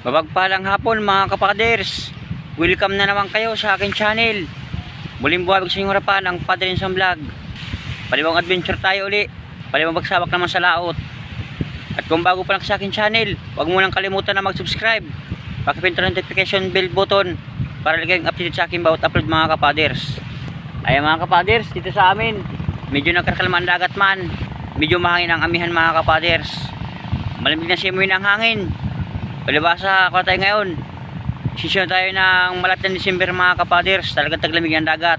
Babagpalang hapon mga kapaders. Welcome na naman kayo sa akin channel. Muling buhabig sa inyong harapan ang Padre sa Vlog. Palibang adventure tayo uli. Palibang magsabak naman sa laot. At kung bago pa lang sa akin channel, huwag mo nang kalimutan na mag-subscribe. Pakipinto notification bell button para laging updated sa akin bawat upload mga kapaders. Ayan mga kapaders, dito sa amin, medyo nagkakalman dagat man. Medyo mahangin ang amihan mga kapaders. Malamig na simoy ng hangin. Palibasa ako tayo ngayon. Sisyon tayo ng malapit ng December mga kapaders. Talagang taglamig ang dagat.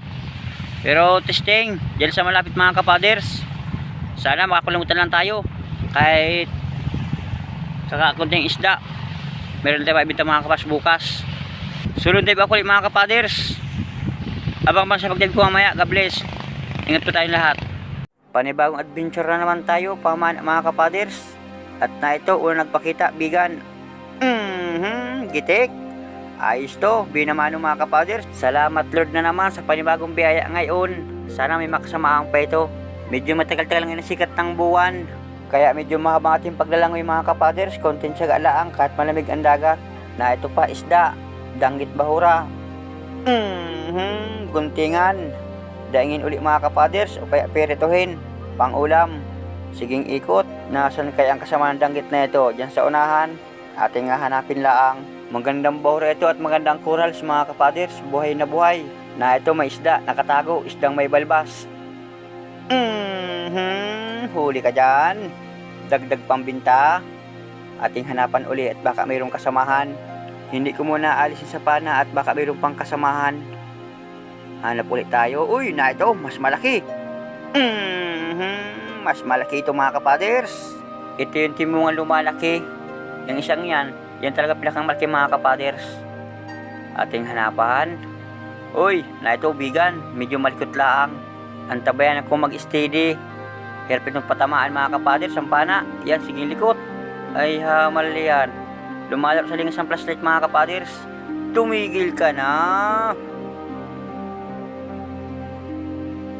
Pero testing, dyan sa malapit mga kapaders. Sana makakalimutan lang tayo. Kahit kakakunting isda. Meron tayo maibita mga kapas bukas. Sunod tayo ako ulit mga kapaders. Abang pa sa pagdive ko mamaya. God bless. Ingat po tayong lahat. Panibagong adventure na naman tayo paman mga kapaders. At na ito, una nagpakita, bigan. Gitik. Ayos to, binamano mga kapaders. Salamat Lord na naman sa panibagong biyaya ngayon. Sana may makasamahan pa ito. Medyo matagal-tagal ngayon sikat ng buwan. Kaya medyo mahabang ating paglalangoy mga kapaders. Kontin siya galaang kahit malamig ang dagat. Na ito pa isda, danggit bahura. Mhm, guntingan. Daingin uli mga kapaders o kaya peritohin. Pang ulam. Siging ikot. Nasaan kaya ang kasama ng danggit na ito? Diyan sa unahan. Ating nga hanapin laang. Magandang bahura ito at magandang corals mga kapaders. Buhay na buhay. Na ito may isda, nakatago, isdang may balbas. Mhm, huli ka dyan. Dagdag pambinta. Ating hanapan uli at baka mayroong kasamahan. Hindi ko muna alisin sa pana at baka mayroong pang kasamahan. Hanap ulit tayo. Uy, na ito, mas malaki. Mhm, mas malaki ito mga kapaders. Ito yung timungan lumalaki. Yung isang yan, yan talaga pinakang malaki mga kapaders. Ating hanapan. Uy, na ito bigan, medyo malikot lang. Antabayan ako mag-steady. Herpet ng patamaan mga kapaders, ang pana. Yan, sige likot. Ay hamal yan. Lumalap sa lingas ng flashlight mga kapaders. Tumigil ka na.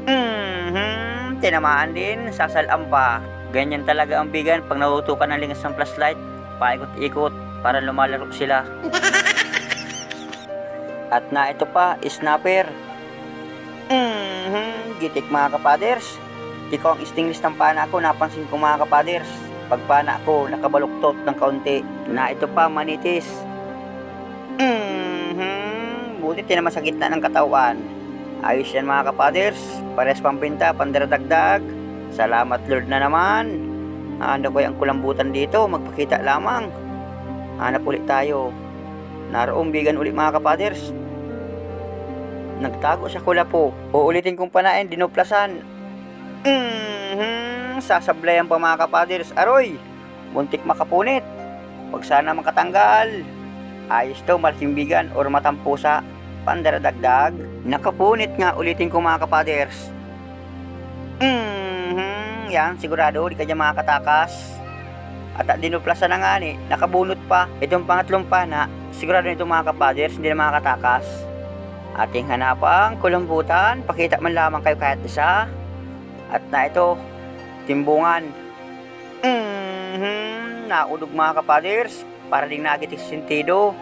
Mhm, tinamaan din, sasalam pa. Ganyan talaga ang bigan pag nautukan ng lingas ng flashlight. Paikot-ikot para lumalaro sila. At na ito pa, snapper. Mhm, gitik mga kapaders. Ikaw ang stingless ng pana ko, napansin ko mga kapaders. Pag pana ko, nakabaluktot ng kaunti. Na ito pa, manitis. Mhm, buti tinaman sa gitna ng katawan. Ayos yan mga kapaders. Pares pampinta, pandaradagdag. Salamat Lord na naman. Ano ko ang kulambutan dito? Magpakita lamang. Hanap ulit tayo. Naroong bigan ulit mga kapaders. Nagtago sa kula po. Uulitin kong panain, dinuplasan. Mhm, sasablayan pa mga kapaders. Aroy, muntik makapunit. Huwag sana makatanggal. Ayos to, malaking bigan or matampusa. Pandaradagdag. Nakapunit nga, ulitin ko mga kapaders. Mhm, yan, sigurado, di ka dyan makakatakas. At dinuplasan na nga ni, nakabunot pa. Itong pangatlong pana, sigurado nito mga kapaders, hindi na makakatakas. Ating hanapang kulambutan, pakita man lamang kayo kahit isa. At na ito, timbungan. Mhm, naudog mga kapaders, para ding nagitik sa sentido.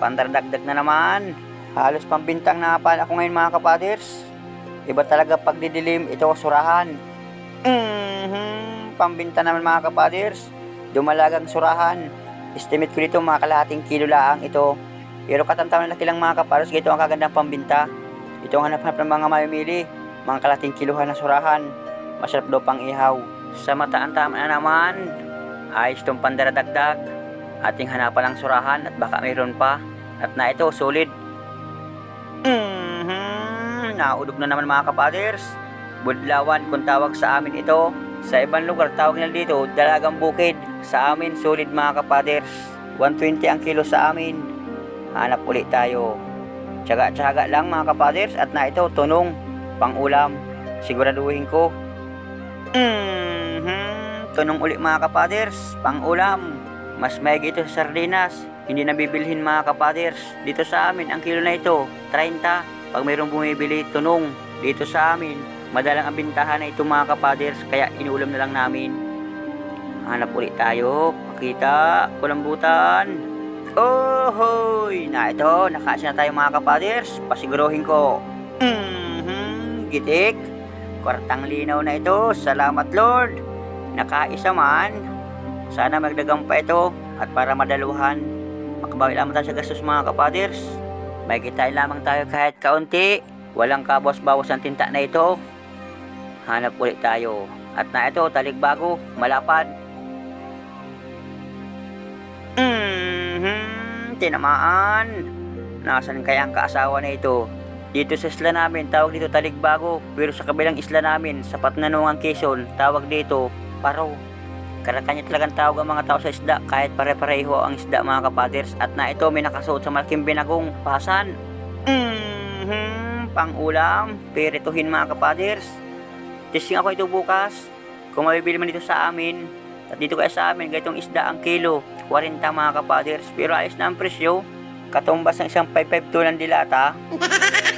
Pandaradagdag na naman. Halos pambintang napan ako ngayon mga kapaders. Iba talaga pagdidilim, ito surahan. Mhm, pambinta naman mga kapaders. Dumalagang surahan. Estimate ko dito mga kalahating kilo lang ito. Pero katantaman laki lang mga kapaders, ito ang kagandang pambinta. Ito ang hanap-hanap ng mga mamimili. Mga kalahating kiluhan na surahan. Masarap daw pang ihaw. Sa mataan tama na naman. Ayos itong pandaradagdag. Ating hanapan ng surahan at baka mayroon pa. At na ito, solid. Mhm, naudog na naman mga kapaders. Budlawan kung tawag sa amin ito. Sa ibang lugar tawag nila dito, dalagang bukid. Sa amin, solid mga kapaders. 120 ang kilo sa amin. Hanap ulit tayo. Tsaga-tsaga lang mga kapaders at na ito, tunong, pang ulam. Siguraduhin ko. Mhm, tunong ulit mga kapaders, pang ulam. Mas may ito sa sardinas. Hindi nabibilhin mga kapaders. Dito sa amin, ang kilo na ito, 30. Pag mayroong bumibili, tunong. Dito sa amin, madalang ang bintahan na ito mga kapaders, kaya inuulam na lang namin. Hanap ulit tayo. Pakita, kulambutan. Ohoy! Na ito, nakasya na tayo mga kapaders. Pasiguruhin ko. Mhm, gitik. Kwartang linaw na ito. Salamat Lord. Nakaisa man. Sana magdagang pa ito. At para madaluhan, makabawi lamang tayo sa gastos mga kapaders. May kita lamang tayo kahit kaunti. Walang kabos-bawas ang tinta na ito. Hanap ulit tayo. At na ito, talikbago, malapad. Tinamaan. Nasaan kaya ang kaasawa na ito? Dito sa isla namin, tawag dito taligbago. Pero sa kabilang isla namin, sa Patnanungan Quezon, tawag dito paro. Karakanya talagang tawag ang mga tao sa isda kahit pare-pareho ang isda mga kapaders. At na ito may nakasuot sa malaking binagong pasan. Mhm, pang ulam, pirituhin mga kapaders. Testing ako ito bukas. Kung mabibili man dito sa amin, at dito kaya sa amin, ganitong isda ang kilo. 40 mga kapaders. Pero ayos na ang presyo. Katumbas ng isang 552 ng dilata.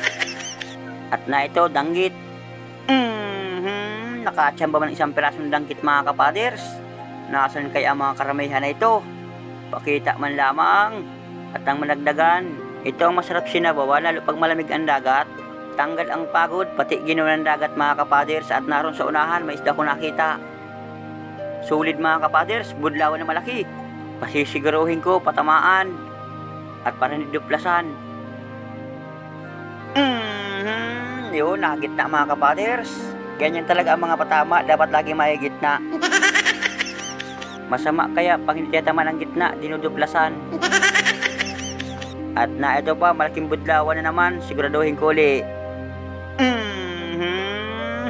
At na ito, danggit. Mhm, nakachamba man ng isang pirasong danggit mga kapaders. Nasaan kaya ang mga karamihan na ito? Pakita man lamang. At ang managdagan, ito ang masarap sinabawa lalo pag malamig ang dagat. Tanggal ang pagod, pati ginawa ng dagat mga kapaders at naroon sa unahan may isda ko nakita. Sulit mga kapaders, budlawan na malaki. Pasisiguruhin ko patamaan at parang duplasan. Mhm, yun, nakagitna mga kapaders. Ganyan talaga ang mga patama, dapat lagi may gitna. Masama kaya pag hindi tama ng gitna, dinuduplasan. At na ito pa, malaking budlawan na naman, siguraduhin ko uli. Mhm.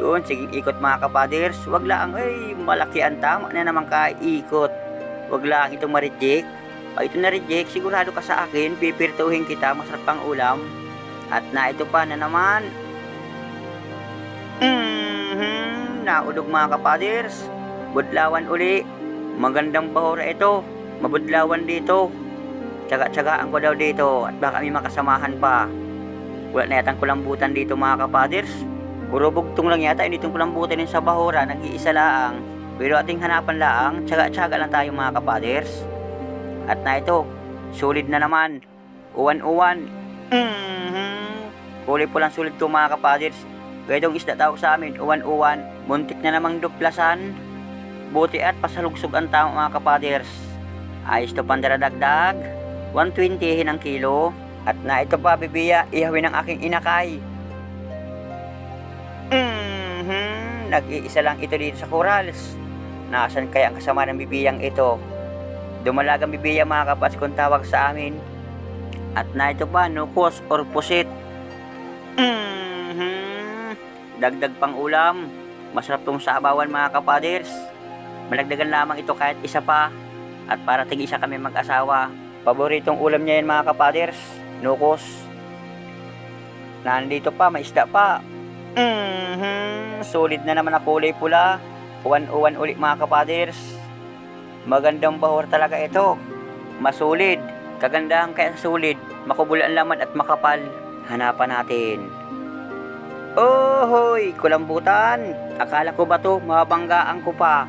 Yun, sige ikot mga kapaders. Wag lang, ay, malaki ang tama na naman ka ikot. Wag lang itong ma-reject. Pag ito na-reject, sigurado ka sa akin, pipirtuhin kita, masarap pang ulam. At na ito pa na naman. Mhm. Naulog mga kapaders. Budlawan uli. Magandang bahura ito. Mabudlawan dito. Tsaga-tsagaan ko daw dito at baka may makasamahan pa. Wala na yatang kulambutan dito mga kapaders. Puro bugtong lang yata, hindi itong kulambutan din sa bahura, nag-iisa lang. Pero ating hanapan lang, tsaga-tsaga lang tayo mga kapaders. At na ito, solid na naman. Uwan-uwan. Mhm. Kulay po lang sulit ko mga kapaders. Gaitong isda tawag sa amin, uwan-uwan. Muntik na namang duplasan. Buti at pasalugsog ang tao mga kapaders. Ayos to pandaradagdag. 120 ang kilo. At na ito pa, bibiya, ihawin ng aking inakay. Mhm. Nag-iisa lang ito dito sa corals. Nasaan kaya ang kasama ng bibiyang ito? Dumalagang bibiya mga kapas kung tawag sa amin. At na ito pa, nukos or pusit. Mhm. Dagdag pang ulam. Masarap tong sabawan mga kapaders. Malagdagan lamang ito kahit isa pa. At para tig isa kami mag-asawa. Paboritong ulam niya yan mga kapaders. Nukos. Nandito pa, may isda pa. Mhm. Solid na naman na kulay pula. Uwan-uwan ulit mga kapaders. Magandang bahor talaga ito. Masulid. Kagandahan kaya sulid. Makubul ang laman at makapal. Hanapan natin. Ohoy! Kulambutan! Akala ko ba to? Mabanggaan ko pa.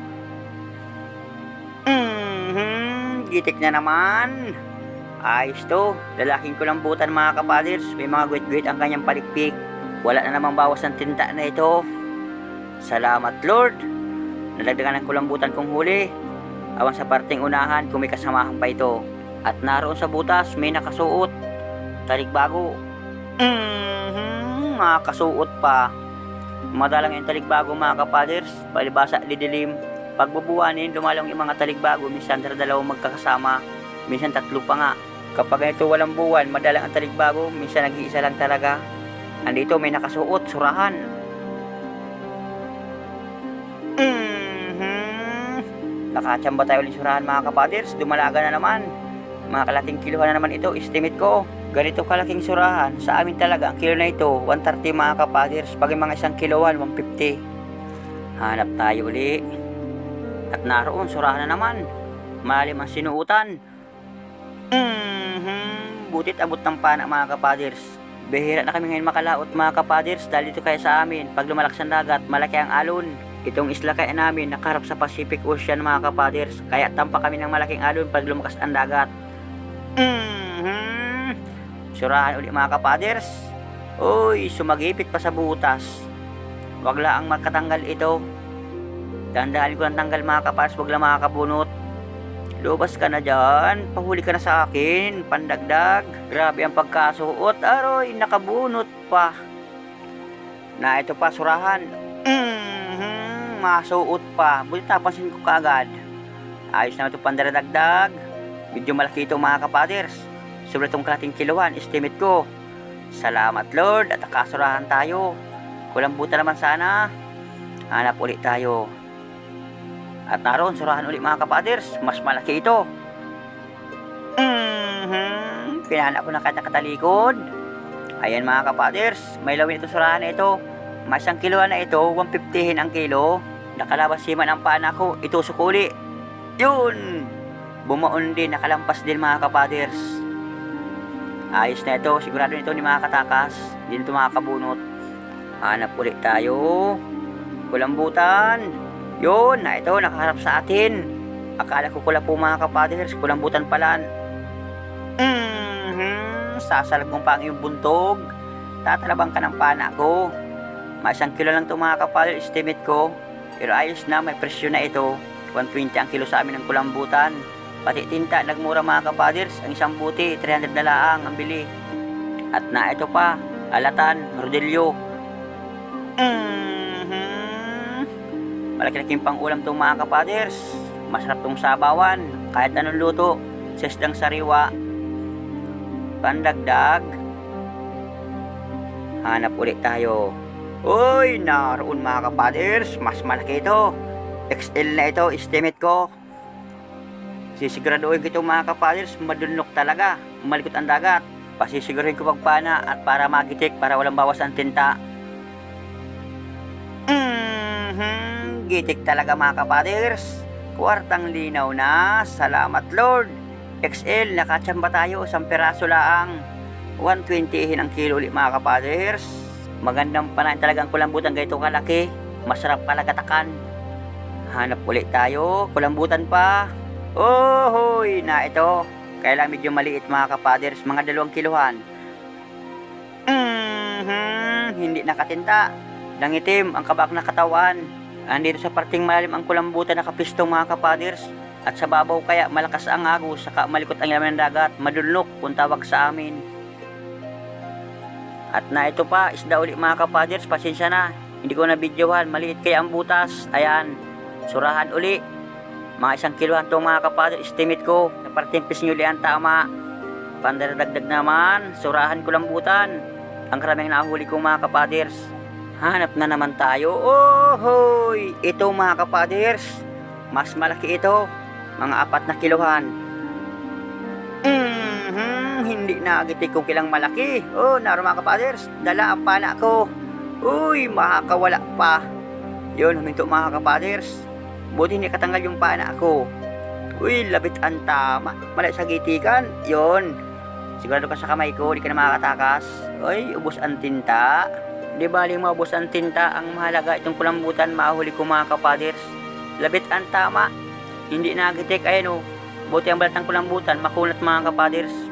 Mhm. Gitik na naman. Ayos to. Lalaking kulambutan mga kapaders. May mga gwit-gwit ang kanyang palikpik. Wala na namang bawas ng tinta na ito. Salamat Lord. Nalagdagan ng kulambutan kong huli. Awan sa parting unahan kung may kasamahan pa ito. At naroon sa butas may nakasuot. Talikbago. Mhm, mga kasuot pa. Madalang yung talikbago mga kapaders. Palibasa didilim. Pagbubuhanin, lumalong yung mga talikbago. Minsan dalawang magkakasama. Minsan tatlo pa nga. Kapag ito walang buwan, madalang ang talikbago. Minsan nag-iisa lang talaga. Andito may nakasuot, surahan. Mhm. Nakachamba tayo ulit surahan mga kapaders. Dumalaga na naman. Mga kalating kiluhan na naman ito, estimate ko. Ganito kalaking surahan. Sa amin talaga, ang kilo na ito, 130 mga kapaders. Pag yung mga isang kilohan, 150. Hanap tayo uli. At naroon, surahan na naman. Malalim ang sinuutan. Mhm. Butit abot ng pana mga kapaders. Bihira na kami ngayon makalaot mga kapaders dahil dito kaya sa amin. Pag lumalakas ang dagat, malaki ang alon. Itong isla kaya namin nakarap sa Pacific Ocean mga kapaders. Kaya tampa kami ng malaking alon pag lumakas ang dagat. Mhm. Surahan uli mga kapaders. Uy, sumagipit pa sa butas. Wag lang makatanggal ito. Dandahan ko ng tanggal mga kapaders, wag lang makakabunot. Lubas ka na dyan. Pahuli ka na sa akin. Pandagdag. Grabe ang pagkasuot. Aroy, nakabunot pa. Na ito pa, surahan. Masuot pa. Buti napansin ko kaagad. Ayos na ito pandaradagdag. Medyo malaki ito mga kapaders. Sobre itong kalating kiluan, estimate ko. Salamat Lord at nakasurahan tayo. Kulang buta naman sana. Hanap ulit tayo. At naroon, surahan ulit mga kapaders. Mas malaki ito. Mhm. Pinana ko na kata katalikod. Ayan mga kapaders. May lawin ito surahan ito. May isang kiluan na ito. 150 ang kilo. Nakalabas siman ang pana ko. Ito sukuli. Yun! Bumaon din. Nakalampas din mga kapaders. Ayos na ito. Sigurado nito ni mga katakas. Hindi nito makakabunot. Hanap ulit tayo. Kulambutan. Yun, na ito, nakaharap sa atin. Akala ko kula po mga kapaders, kulambutan pala. Mhm, sasalag kong pang iyong buntog. Tatalabang ka ng pana ko. May isang kilo lang ito mga kapaders, estimate ko. Pero ayos na, may presyo na ito. 120 ang kilo sa amin ng kulambutan. Pati tinta, nagmura mga kapaders. Ang isang buti, 300 na laang ang bili. At na ito pa, alatan, rodelyo. Mhm. Malaki-laking pang ulam tong mga kapaders. Masarap tong sabawan. Kahit anong luto. Sesdang sariwa. Pandagdag. Hanap ulit tayo. Uy, naroon mga kapaders. Mas malaki ito. XL na ito, estimate ko. Sisiguraduhin ko ito mga kapaders, madunok talaga. Malikot ang dagat. Pasisiguraduhin ko pagpana at para magitik para walang bawas ang tinta. Mhm, gitik talaga mga kapaders. Kwartang linaw na. Salamat Lord. XL, nakachamba tayo. Isang peraso laang. 120 ang kilo ulit mga kapaders. Magandang panain talagang kulambutan ganito kalaki. Masarap palagatakan. Hanap ulit tayo. Kulambutan pa. Oh, hoy, na ito. Kailan medyo maliit mga kapaders. Mga dalawang kiluhan. Mhm, hindi nakatinta. Langitim ang kabak na katawan. Andito sa parting malalim ang kulambutan na kapistong mga kapaders. At sa babaw kaya malakas ang agos, saka malikot ang laman ng dagat, madulok kung tawag sa amin. At na ito pa, isda ulit mga kapaders, pasensya na. Hindi ko na videohan, maliit kaya ang butas. Ayan, surahan uli. Mga isang kiluhan to mga kapaders, estimate ko. Sa parting pisnyo ang tama. Pandaradagdag naman, surahan ko lambutan. Ang karaming nahuli kong mga kapaders. Hanap na naman tayo. Oh, hoy! Ito mga kapaders. Mas malaki ito. Mga apat na kiluhan. Mhm, hindi na agitik kung kilang malaki. Oh, naro mga kapaders. Dala ang pana ko. Uy, makakawala pa. Yun, huminto mga kapaders. Buti hindi katanggal yung pana ko. Uy, labit ang tama. Malay sa gitikan. Yun. Sigurado ka sa kamay ko, di ka na makakatakas. Uy, ubos ang tinta. Di bali maubos ang tinta, ang mahalaga itong kulambutan, mahuli ko mga kapaders. Labit ang tama. Hindi nagitik, ayun o. Buti ang balat ng kulambutan, makunat mga kapaders.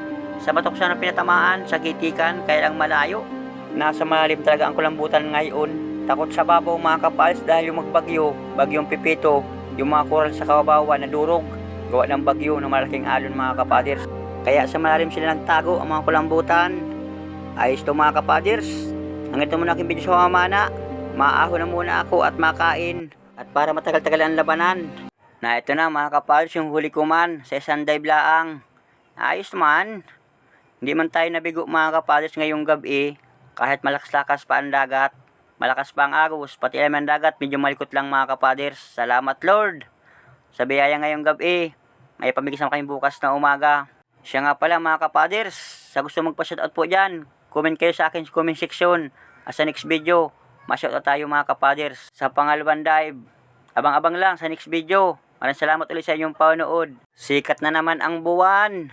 Sa batok siya na pinatamaan, sa gitikan, kaya lang malayo. Nasa malalim talaga ang kulambutan ngayon. Takot sa babaw mga kapaders dahil yung magbagyo, bagyong pipito, yung mga koral sa kababawan na durog. Gawa ng bagyo ng malaking alon mga kapaders. Kaya sa malalim sila nagtago ang mga kulambutan. Ayos to mga kapaders. Hanggang ito muna aking video sa mamana. Maaho na muna ako at makain. At para matagal-tagal ang labanan. Na ito na mga kapaders yung huli ko man sa isang dive laang. Ayos man. Hindi man tayo nabigo mga kapaders ngayong gabi. Kahit malakas-lakas pa ang dagat. Malakas pa ang agos. Pati alam ang dagat medyo malikot lang mga kapaders. Salamat Lord. Sa biyaya ngayong gabi. May pamigis naman kayong bukas na umaga. Siya nga pala mga kapaders. Sa gusto magpa-shoutout po dyan. Comment kayo sa akin sa comment section. At sa next video, ma-shoutout tayo mga kapaders sa pangalawang dive. Abang-abang lang sa next video. Maraming salamat ulit sa inyong panonood. Sikat na naman ang buwan.